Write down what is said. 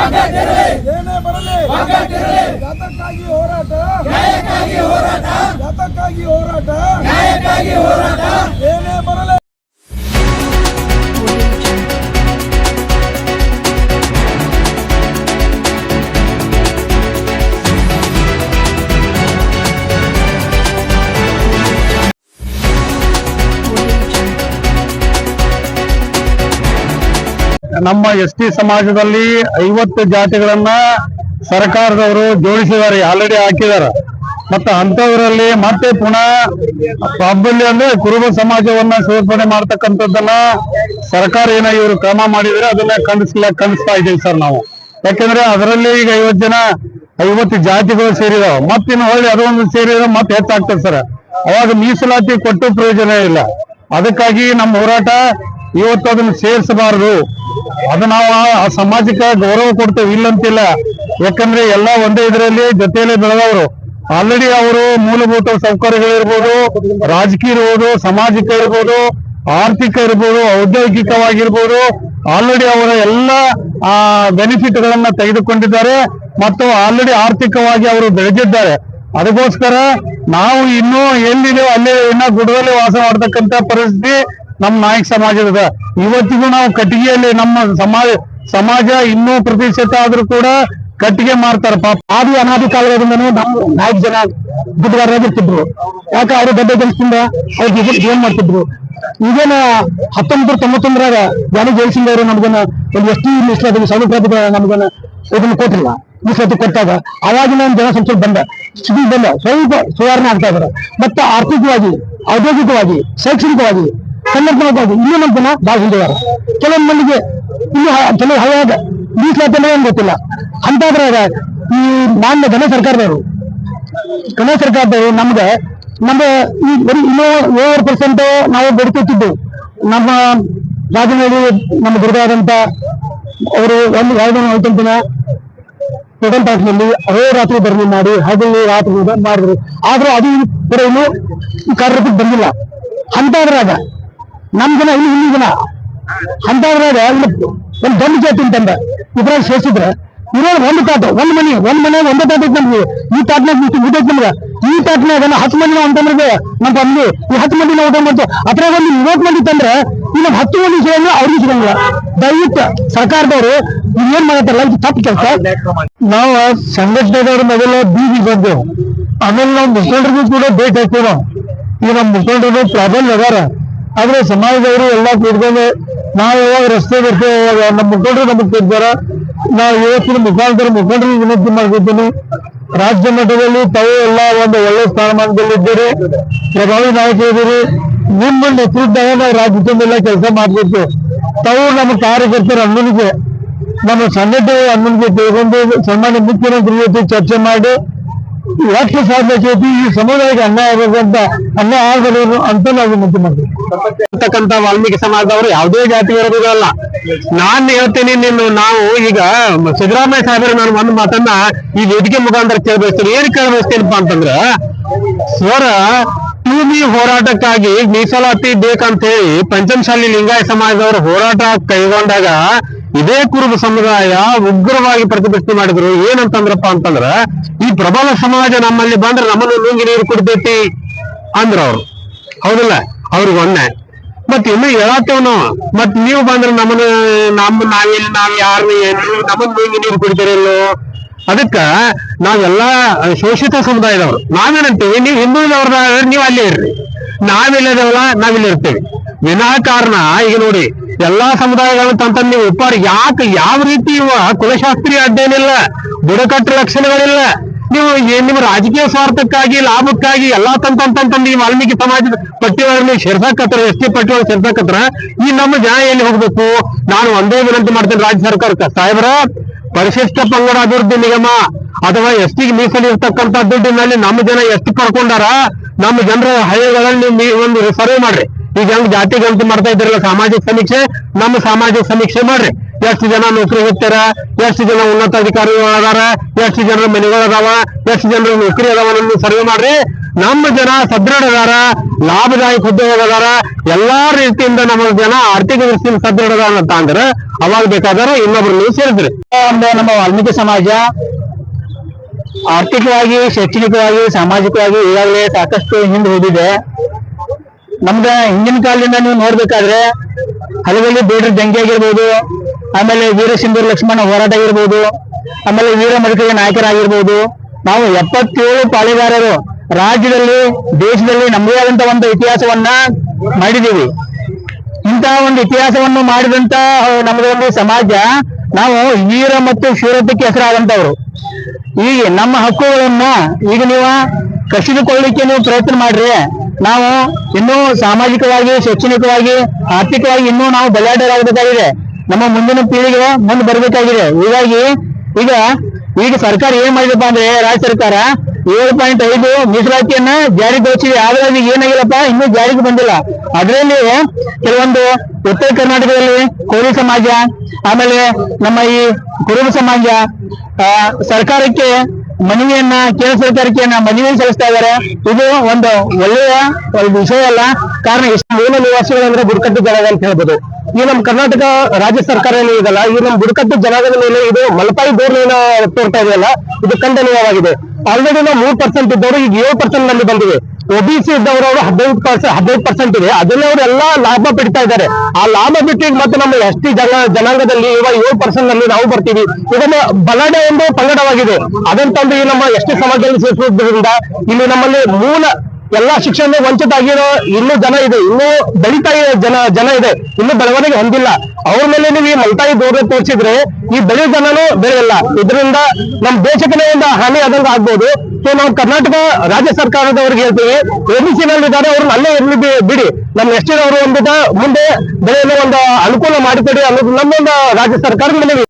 ಏನೇ ಬರಲಿ. ಜಾತಕ್ಕಾಗಿ ಹೋರಾಟ. ಜಾತಕ್ಕಾಗಿ ಹೋರಾಟ. ನ್ಯಾಯಕ್ಕಾಗಿ ಹೋರಾಟ. ಏನೇ ಬರಲಿ. ನಮ್ಮ ಎಸ್ ಟಿ ಸಮಾಜದಲ್ಲಿ ಐವತ್ತು ಜಾತಿಗಳನ್ನ ಸರ್ಕಾರದವರು ಜೋಡಿಸಿದ್ದಾರೆ ಆಲ್ರೆಡಿ ಹಾಕಿದ್ದಾರೆ. ಮತ್ತೆ ಅಂತವರಲ್ಲಿ ಮತ್ತೆ ಪುನಃ ಪ್ರಾಬಲ್ಯ ಅಂದ್ರೆ ಕುರುಬ ಸಮಾಜವನ್ನ ಸೇರ್ಪಡೆ ಮಾಡ್ತಕ್ಕಂಥದ್ದನ್ನ ಸರ್ಕಾರ ಏನ ಇವರು ಕ್ರಮ ಮಾಡಿದ್ರೆ ಅದನ್ನ ಖಂಡಿಸ್ಲ, ಖಂಡಿಸ್ತಾ ಇದ್ದೀವಿ ಸರ್ ನಾವು. ಯಾಕಂದ್ರೆ ಅದರಲ್ಲಿ ಈಗ ಐವತ್ತು ಜನ, ಐವತ್ತು ಜಾತಿಗಳು ಸೇರಿದಾವ. ಮತ್ತಿನ್ನು ಹೊಳ್ಳಿ ಅದೊಂದು ಸೇರಿದ್ರೆ ಮತ್ತೆ ಹೆಚ್ಚಾಗ್ತದೆ ಸರ್. ಅವಾಗ ಮೀಸಲಾತಿ ಕೊಟ್ಟು ಪ್ರಯೋಜನ ಇಲ್ಲ. ಅದಕ್ಕಾಗಿ ನಮ್ಮ ಹೋರಾಟ ಇವತ್ತು ಅದನ್ನ ಸೇರಿಸಬಾರದು. ಅದು ನಾವು ಆ- ಸಮಾಜಕ್ಕೆ ಗೌರವ ಕೊಡ್ತೇವೆ, ಇಲ್ಲಂತಿಲ್ಲ. ಯಾಕಂದ್ರೆ ಎಲ್ಲ ಒಂದೇ ಇದರಲ್ಲಿ ಜೊತೆಯಲ್ಲೇ ಬೆಳೆದವರು. ಆಲ್ರೆಡಿ ಅವರು ಮೂಲಭೂತ ಸೌಕರ್ಯಗಳಿರ್ಬೋದು ರಾಜಕೀಯ ಇರ್ಬೋದು, ಸಾಮಾಜಿಕ ಇರ್ಬೋದು, ಆರ್ಥಿಕ ಇರ್ಬೋದು, ಔದ್ಯೋಗಿಕವಾಗಿರ್ಬೋದು ಆಲ್ರೆಡಿ ಅವರ ಎಲ್ಲ, ಆ ಬೆನಿಫಿಟ್ ಗಳನ್ನ ತೆಗೆದುಕೊಂಡಿದ್ದಾರೆ ಮತ್ತು ಆಲ್ರೆಡಿ ಆರ್ಥಿಕವಾಗಿ ಅವರು ಬೆಳೆದಿದ್ದಾರೆ. ಅದಕ್ಕೋಸ್ಕರ ನಾವು ಇನ್ನೂ ಎಲ್ಲಿದೆ ಅಲ್ಲಿ ಇನ್ನ ಗುಡದಲ್ಲಿ ವಾಸ ಮಾಡತಕ್ಕಂತ ಪರಿಸ್ಥಿತಿ ನಮ್ಮ ನಾಯಕ ಸಮಾಜದ ಇವತ್ತಿಗೂ ನಾವು ಕಟ್ಟಿಗೆಯಲ್ಲಿ ನಮ್ಮ ಸಮಾಜ ಸಮಾಜ ಇನ್ನೂ ಪ್ರತಿಶತ ಆದ್ರೂ ಕೂಡ ಕಟ್ಟಿಗೆ ಮಾಡ್ತಾರ ಪಾಪ ಆದಿ ಅನಾದಿ ಕಾಲದಿಂದನೂ ನಮ್ಮ ನಾಲ್ಕು ಜನ ದುಡ್ಡುಗಾರರಾಗಿರ್ತಿದ್ರು ಯಾಕೆ ಅವರು ದೊಡ್ಡ ಕೆಲಸದಿಂದ ಅವ್ರಿಗೆ ಏನ್ ಮಾಡ್ತಿದ್ರು? ಈಗೇನ ಹತ್ತೊಂಬತ್ತು ತೊಂಬತ್ತೊಂದರಾಗ ಯಾರು ಜಯಸಿಂಗ್ ಅವರು ನಮ್ಗನ್ನ ಒಂದು ಎಷ್ಟು ಮಿಶ್ರ ಮೀಸಲಾತಿ ಸೌಲಭ್ಯ ನಮ್ಗನ್ನ ಇದನ್ನ ಕೊಟ್ಟಿಲ್ಲ. ಮೀಸಲಾತಿ ಕೊಟ್ಟಾಗ ಅವಾಗಿನ ಜನ ಸಂಸ್ಥೆ ಬಂದ. ಸ್ಥಿತಿ ಬಂದ. ಸ್ವಲ್ಪ ಸುಧಾರಣೆ ಆಗ್ತಾ ಇದಾರೆ. ಮತ್ತೆ ಆರ್ಥಿಕವಾಗಿ, ಔದ್ಯೋಗಿಕವಾಗಿ, ಶೈಕ್ಷಣಿಕವಾಗಿ ಸಂಘಟನಾತ್ಮಕವಾಗಿ ಇನ್ನೂ ನಮ್ಮ ಜನ ಭಾಳ ಹಿಂದಿದ್ದಾರೆ. ಕೆಲವೊಂದು ಮಂದಿಗೆ ಇನ್ನು ಕೆಲವು ಹಳೆಯಾದ ಮೀಸಲಾತಿನೇ ಏನು ಗೊತ್ತಿಲ್ಲ. ಅಂತಾದ್ರಾಗ ಈ ಮಾನ್ಯ ಘನ ಸರ್ಕಾರದವರು ಘನ ಸರ್ಕಾರದವರು ನಮ್ಗೆ ನಮ್ಮ ಈ ಬರೀ ಇನ್ನೂ ಏಳು ಪರ್ಸೆಂಟ್ ನಾವು ಬದುಕುತ್ತಿದ್ದೆವು ನಮ್ಮ ರಾಜನಹಳ್ಳಿ ನಮ್ಮ ದುರ್ಗಾದಂತ ಅವರು ಒಂದು ಯಾವುದೋ ಐದು ದಿನ ಸೆಕೆಂಡ್ ತಾಸಿನಲ್ಲಿ ಅಹೋರಾತ್ರಿ ಧರಣಿ ಮಾಡಿ ಹಗಲು ರಾತ್ರಿ ಮಾಡಿದ್ರು. ಆದ್ರೆ ಅದು ಕೂಡ ಇನ್ನು ಕಾರ್ಯಕ್ಕೆ ಬಂದಿಲ್ಲ. ಅಂತಾದ್ರಾಗ ನಮ್ ಜನ ಇಲ್ಲಿ ಇಲ್ಲಿ ಜನ. ಅಂತಾದ್ರಾಗ ಒಂದ್ ದೊಡ್ಡ ಜಾತಿ ಅಂತಂದ ಇದ್ರಾಗ ಸೇರಿಸಿದ್ರೆ ಇರೋದು ಒಂದು ತಾಟ, ಒಂದ್ ಮನೆ ಒಂದ್ ಮನೆ, ಒಂದೇ ತಾಟ ನಮ್ಗೆ ಈ ತಾಟ್ನಾಗ ಊಟ ನಮ್ಗೆ. ಈ ತಾಟ್ನಾಗ ನಾವು ಹತ್ತು ಮಂದಿ ಅಂತಂದ್ರೆ ನಮ್ಮ ಫ್ಯಾಮಿಲಿ ಈ ಹತ್ತು ಮಂದಿ ನಾವು ಊಟ ಮಾಡ್ತೀವಿ ಅದ್ರಾಗ ಒಂದು ಮೂವತ್ತು ಮಂದಿ ತಂದ್ರೆ ಈ ನಮ್ಮ ಹತ್ತು ಮಂದಿ ಸಿಗಂಗಿಲ್ಲ, ಅವ್ರಿಗೆ ಸಿಗಂಗಿಲ್ಲ. ದಯವಿಟ್ಟು ಸರ್ಕಾರದವರು ನೀವ್ ಏನ್ ಮಾಡತ್ತಾರಲ್ಲ, ಇದು ತಪ್ಪು ಕೆಲಸ. ನಾವು ಸಂಘಟನೆದವ್ರ ಮೊದಲ ಬೀದಿಗೆ ಬಂದೆವು. ಆಮೇಲೆ ನಾವು ಮುಖಂಡರಿಗೂ ಕೂಡ ಭೇಟಿ ಹಾಕ್ತೇವೆ ನಾವು. ಈ ನಮ್ಮ ಮುಖಂಡರು ಪ್ರಾಬ್ಲಮ್ ಅದಾರ. ಆದ್ರೆ ಸಮಾಜದವರು ಎಲ್ಲ ಕೂತ್ಕೊಂಡು ನಾವು ಯಾವಾಗ ರಸ್ತೆ ಬರ್ತೇವೆ ಯಾವಾಗ ನಮ್ಮ ಮುಖಂಡರು ನಮಗ್ ಕೊಡ್ತಾರ ನಾವು ಇವತ್ತಿನ ಮುಖಾಂತರ ಮುಖಂಡರಿಗೆ ವಿನಂತಿ ಮಾಡ್ಕೊತೀನಿ. ರಾಜ್ಯ ಮಟ್ಟದಲ್ಲಿ ತಾವು ಎಲ್ಲ ಒಂದು ಒಳ್ಳೆ ಸ್ಥಾನಮಾನದಲ್ಲಿದ್ದೀರಿ ಪ್ರಭಾವಿ ನಾಯಕರಿದ್ದೀರಿ ನಿಮ್ಮ ನೇತೃತ್ವದಾಗ ನಾವು ರಾಜ್ಯದಿಂದ ತುಂಬೆಲ್ಲ ಕೆಲಸ ಮಾಡ್ಬೇಕು ತಾವು ನಮ್ಮ ಕಾರ್ಯಕರ್ತರ ಅಣ್ಣನಿಗೆ, ನಮ್ಮ ಸಂಘಟನೆ ಅಣ್ಣನಿಗೆ ತಿಳ್ಕೊಂಡು ಸನ್ಮಾನ್ಯ ಮುಖ್ಯಮಂತ್ರಿ ಜೊತೆ ಚರ್ಚೆ ಮಾಡಿ ಲಕ್ಷ ಸಾಧ್ಯತೆ ಈ ಸಮುದಾಯಕ್ಕೆ ಅನ್ಯಾಯ ಆಗಬೇಕಂತ ಅನ್ಯಾಯ ಆಗಲೇನು ಅಂತ ನಾವು ವಿನಂತಿ ಮಾಡ್ತೀವಿ ಅಂತಕ್ಕಂತ ವಾಲ್ಮೀಕಿ ಸಮಾಜದವರು ಯಾವುದೇ ಜಾತಿ ಇರೋದಿಲ್ಲ ನಾನ್ ಹೇಳ್ತೀನಿ ನಿನ್ನ ನಾವು ಈಗ ಸಿದ್ದರಾಮಯ್ಯ ಸಾಹೇಬರ ನಾನು ಒಂದು ಮಾತನ್ನ ಈ ವೇದಿಕೆ ಮುಖಾಂತರ ಕೇಳಬಯಸ್ತೀನಿ. ಏನ್ ಕೇಳಬಯಸ್ತೀನಪ್ಪ ಅಂತಂದ್ರ, ಸ್ವರ ಭೂಮಿ ಹೋರಾಟಕ್ಕಾಗಿ ಮೀಸಲಾತಿ ಬೇಕಂತ ಹೇಳಿ ಪಂಚಮಶಾಲಿ ಲಿಂಗಾಯ ಸಮಾಜದವರು ಹೋರಾಟ ಕೈಗೊಂಡಾಗ ಇದೇ ಕುರುಬ ಸಮುದಾಯ ಉಗ್ರವಾಗಿ ಪ್ರತಿಭಟನೆ ಮಾಡಿದ್ರು. ಏನಂತಂದ್ರಪ್ಪ ಅಂತಂದ್ರ, ಈ ಪ್ರಬಲ ಸಮಾಜ ನಮ್ಮಲ್ಲಿ ಬಂದ್ರೆ ನಮ್ಮನ್ನು ನುಂಗಿ ನೀರು ಕುಡಿತೈತಿ ಅಂದ್ರ ಅವ್ರು ಹೌದಿಲ್ಲ? ಅವ್ರಿಗೆ ಒಂದೇ ಮತ್ ಇನ್ನು ಹೇಳತ್ತೇವ್ ನಾವು. ಮತ್ ನೀವು ಬಂದ್ರೆ ನಮ್ಮನ್ನ ನಮ್ಮ ನಾವೆಲ್ಲಿ ನಾವ್ ಯಾರು ಏನು ನಮ್ಮನ್ನ ನುಂಗಿ ನೀರು ಕುಡಿತೀರಿಲ್ಲೋ ಅದಕ್ಕ ನಾವೆಲ್ಲ ಶೋಷಿತ ಸಮುದಾಯದವರು. ನಾವೇನಂತೀವಿ, ನೀವು ಹಿಂದುಳಿದವ್ರ ನೀವು ಅಲ್ಲೇ ಇರ್ರಿ. ನಾವಿಲ್ಲದವಲ್ಲ ನಾವಿಲ್ಲಿ ಇರ್ತೇವೆ ವಿನಾಕಾರಣ ಈಗ ನೋಡಿ, ಎಲ್ಲಾ ಸಮುದಾಯಗಳು ತಂತ ನೀವು ಉಪ್ಪಾರ ಯಾಕೆ, ಯಾವ ರೀತಿ ಇವ ಕುಲಶಾಸ್ತ್ರೀಯ ಅಧ್ಯಯನ ಬುಡಕಟ್ಟು ಲಕ್ಷಣಗಳಿಲ್ಲ. ನೀವು ನಿಮ್ಮ ರಾಜಕೀಯ ಸ್ವಾರ್ಥಕ್ಕಾಗಿ, ಲಾಭಕ್ಕಾಗಿ ಎಲ್ಲಾ ತಂತಂತಂತಂದು ಈ ವಾಲ್ಮೀಕಿ ಸಮಾಜದ ಪಟ್ಟಿಯೊಳಗೆ ನೀವು ಸೇರ್ಸಾಕತ್ರ ಎಸ್ ಟಿ ಪಟ್ಟಿಯೊಳಗೆ ಸೇರ್ಸಾಕತ್ರ ಈ ನಮ್ಮ ಜನ ಎಲ್ಲಿ ಹೋಗ್ಬೇಕು? ನಾನು ಒಂದೇ ವಿನಂತಿ ಮಾಡ್ತೇನೆ ರಾಜ್ಯ ಸರ್ಕಾರಕ್ಕೆ. ಸಾಹೇಬ್ರ, ಪರಿಶಿಷ್ಟ ಪಂಗಡ ಅಭಿವೃದ್ಧಿ ನಿಗಮ ಅಥವಾ ಎಸ್ ಟಿಗೆ ಮೀಸಲಿರ್ತಕ್ಕಂಥ ದುಡ್ಡಿನಲ್ಲಿ ನಮ್ಮ ಜನ ಎಷ್ಟು ಪಡ್ಕೊಂಡಾರ, ನಮ್ಮ ಜನರ ಹಳ್ಳಿಗಳಲ್ಲಿ ನೀವು ಒಂದು ಸರ್ವೆ ಮಾಡ್ರಿ. ಈಗ ಹೆಂಗ್ ಜಾತಿ ಗಣತಿ ಮಾಡ್ತಾ ಇದ್ರಲ್ಲ ಸಾಮಾಜಿಕ ಸಮೀಕ್ಷೆ, ನಮ್ಮ ಸಾಮಾಜಿಕ ಸಮೀಕ್ಷೆ ಮಾಡ್ರಿ. ಎಷ್ಟು ಜನ ನೌಕರಿ ಹೋಗ್ತಾರ? ಎಷ್ಟು ಜನ ಉನ್ನತ ಅಧಿಕಾರಿಗಳು ಅದಾರ ಎಷ್ಟು ಜನರ ಮನೆಗಳು ಅದಾವ ಎಷ್ಟು ಜನರ ನೌಕರಿ ಅದಾವ ಅನ್ನೋದು ಸರ್ವೆ ಮಾಡ್ರಿ. ನಮ್ಮ ಜನ ಸದೃಢ ಅದಾರ ಲಾಭದಾಯಕ ಉದ್ಯೋಗ ಅದಾರ. ಎಲ್ಲಾ ರೀತಿಯಿಂದ ನಮ್ಮ ಜನ ಆರ್ಥಿಕ ದೃಷ್ಟಿಯಿಂದ ಸದೃಢ ಅಂತ ಅಂದ್ರೆ ಅವಾಗ ಬೇಕಾದ್ರೆ ಇನ್ನೊಬ್ರು ನೀವು ಸೇರಿದ್ರಿ ನಮ್ಮ ವಾಲ್ಮೀಕಿ ಸಮಾಜ ಆರ್ಥಿಕವಾಗಿ, ಶೈಕ್ಷಣಿಕವಾಗಿ, ಸಾಮಾಜಿಕವಾಗಿ ಈಗಾಗಲೇ ಸಾಕಷ್ಟು ಹಿಂದೆ ಹೋಗಿದೆ. ನಮ್ದ ಹಿಂದಿನ ಕಾಲದಿಂದ ನೀವು ನೋಡ್ಬೇಕಾದ್ರೆ ಹಲವಲ್ಲಿ ಬೇಡ್ರ ದಂಗೆ ಆಗಿರ್ಬೋದು ಆಮೇಲೆ ವೀರಸಿಂಧೂರ್ ಲಕ್ಷ್ಮಣ ಹೋರಾಟ ಆಗಿರ್ಬೋದು, ಆಮೇಲೆ ವೀರ ಮಡಿಕೆಯ ನಾಯಕರಾಗಿರ್ಬೋದು, ನಾವು ಎಪ್ಪತ್ತೇಳು ಪಾಳೆಗಾರರು ರಾಜ್ಯದಲ್ಲಿ, ದೇಶದಲ್ಲಿ ನಮ್ಮದೇ ಆದಂತ ಒಂದು ಇತಿಹಾಸವನ್ನ ಮಾಡಿದೀವಿ ಇಂತಹ ಒಂದು ಇತಿಹಾಸವನ್ನು ಮಾಡಿದಂತ ನಮ್ಮದೊಂದು ಸಮಾಜ, ನಾವು ವೀರ ಮತ್ತು ಶೂರತ್ವಕ್ಕೆ ಹೆಸರಾದಂತವ್ರು. ಈಗ ನಮ್ಮ ಹಕ್ಕುಗಳನ್ನ ಈಗ ನೀವು ಕಸಿದುಕೊಳ್ಳಿಕ್ಕೆ ನೀವು ಪ್ರಯತ್ನ ಮಾಡ್ರಿ. ನಾವು ಇನ್ನೂ ಸಾಮಾಜಿಕವಾಗಿ, ಶೈಕ್ಷಣಿಕವಾಗಿ, ಆರ್ಥಿಕವಾಗಿ ಇನ್ನೂ ನಾವು ಬಲಿಯಾಡರಾಗಬೇಕಾಗಿದೆ. ನಮ್ಮ ಮುಂದಿನ ಪೀಳಿಗೆ ಮುಂದೆ ಬರಬೇಕಾಗಿದೆ. ಹೀಗಾಗಿ ಈಗ ಈಗ ಸರ್ಕಾರ ಏನ್ ಮಾಡಿದಪ್ಪ ಅಂದ್ರೆ ರಾಜ್ಯ ಸರ್ಕಾರ ಏಳು ಪಾಯಿಂಟ್ ಐದು ಮೀಸಲಾತಿಯನ್ನ ಜಾರಿಗೊಳಿಸಿದೆ ಆದ್ರೆ ಅದು ಏನಾಗಿಲ್ಲಪ್ಪ? ಇನ್ನೂ ಜಾರಿಗೆ ಬಂದಿಲ್ಲ. ಅದರಲ್ಲಿ ಕೆಲವೊಂದು ಉತ್ತರ ಕರ್ನಾಟಕದಲ್ಲಿ ಕೋಳಿ ಸಮಾಜ, ಆಮೇಲೆ ನಮ್ಮ ಈ ಕುರುಬ ಸಮಾಜ ಸರ್ಕಾರಕ್ಕೆ ಮನವಿಯನ್ನ ಕೇಂದ್ರ ಸರ್ಕಾರಕ್ಕೆ ಮನವಿ ಸಲ್ಲಿಸ್ತಾ ಇದ್ದಾರೆ. ಇದು ಒಂದು ಒಳ್ಳೆಯ ಒಂದು ವಿಷಯ ಅಲ್ಲ. ಕಾರಣ ಎಷ್ಟು ಮೂಲ ನಿವಾಸಿಗಳು ಅಂದ್ರೆ ಬುಡಕಟ್ಟು ಜನಾಂಗ ಅಂತ ಹೇಳ್ಬೋದು. ಈ ನಮ್ಮ ಕರ್ನಾಟಕ ರಾಜ್ಯ ಸರ್ಕಾರ ಇದಲ್ಲ. ಈ ನಮ್ಮ ಬುಡಕಟ್ಟು ಜನಾಂಗದ ಮೇಲೆ ಇದು ಮಲಪಾಯಿ ಧೋರಣೆಯನ್ನ ತೋರ್ತಾ ಇದೆಯಲ್ಲ. ಇದು ಖಂಡನೀಯವಾಗಿದೆ. ಆಲ್ರೆಡಿ ನಾವು ಮೂರ್ ಪರ್ಸೆಂಟ್ ಇದ್ದವರು, ಈಗ ಏಳು ಪರ್ಸೆಂಟ್ನಲ್ಲಿ ಬಂದಿವೆ. ಒಬಿಸಿ ಇದ್ದವರು ಅವರು ಹದಿನೈದು ಪರ್ಸೆಂಟ್ ಹದಿನೈದು ಪರ್ಸೆಂಟ್ ಇದೆ. ಅದನ್ನೇ ಅವರು ಎಲ್ಲಾ ಲಾಭ ಪಡಿತಾ ಇದ್ದಾರೆ. ಆ ಲಾಭ ಬಿಟ್ಟು ಮತ್ತೆ ನಮ್ಮ ಎಸ್ ಟಿ ಜನ, ಜನಾಂಗದಲ್ಲಿ ಇವಾಗ ಏಳು ಪರ್ಸೆಂಟ್ನಲ್ಲಿ ನಾವು ಬರ್ತೀವಿ. ಇದನ್ನು ಬಲಾಢ್ಯ ಒಂದು ಪಂಗಡವಾಗಿದೆ. ಅದನ್ನು ತಂದು ಈ ನಮ್ಮ ಎಸ್ ಟಿ ಸಮಾಜದಲ್ಲಿ ಸೇರಿಸುವುದರಿಂದ ಇಲ್ಲಿ ನಮ್ಮಲ್ಲಿ ಮೂಲ ಎಲ್ಲಾ ಶಿಕ್ಷಣ ವಂಚಿತ ಆಗಿರೋ ಇನ್ನೂ ಜನ ಇದೆ. ಇನ್ನೂ ಬೆಳಿತಾ ಜನ ಜನ ಇದೆ. ಇನ್ನೂ ಬೆಳವಣಿಗೆ ಹೊಂದಿಲ್ಲ. ಅವ್ರ ಮೇಲೆ ನೀವು ಈ ಮಲ್ತಾಯಿ ದೂರ ತೋರಿಸಿದ್ರೆ ಈ ಬೆಳೆ ಜನನು ಬೆಳೆಯಲ್ಲ. ಇದರಿಂದ ನಮ್ಮ ದೇಶಕ್ಕೆ ಒಂದು ಹಾನಿ ಆದಂಗ ಆಗ್ಬೋದು. ಸೊ ನಾವು ಕರ್ನಾಟಕ ರಾಜ್ಯ ಸರ್ಕಾರದವ್ರಿಗೆ ಹೇಳ್ತೀವಿ ಎಬಿಸಿ ಇದ್ದಾರೆ, ಅವ್ರನ್ನ ಅಲ್ಲೇ ಇರ್ಲಿ ಬಿಡಿ. ನಮ್ಮ ಎಸ್ ಟಿ ಅವರು ಒಂದು ಮುಂದೆ ಬೆಳೆಯಲು ಒಂದು ಅನುಕೂಲ ಮಾಡಿಕೊಡಿ ಅನ್ನೋದು ನಮ್ಮೊಂದು ರಾಜ್ಯ ಸರ್ಕಾರದ ಮನವಿ.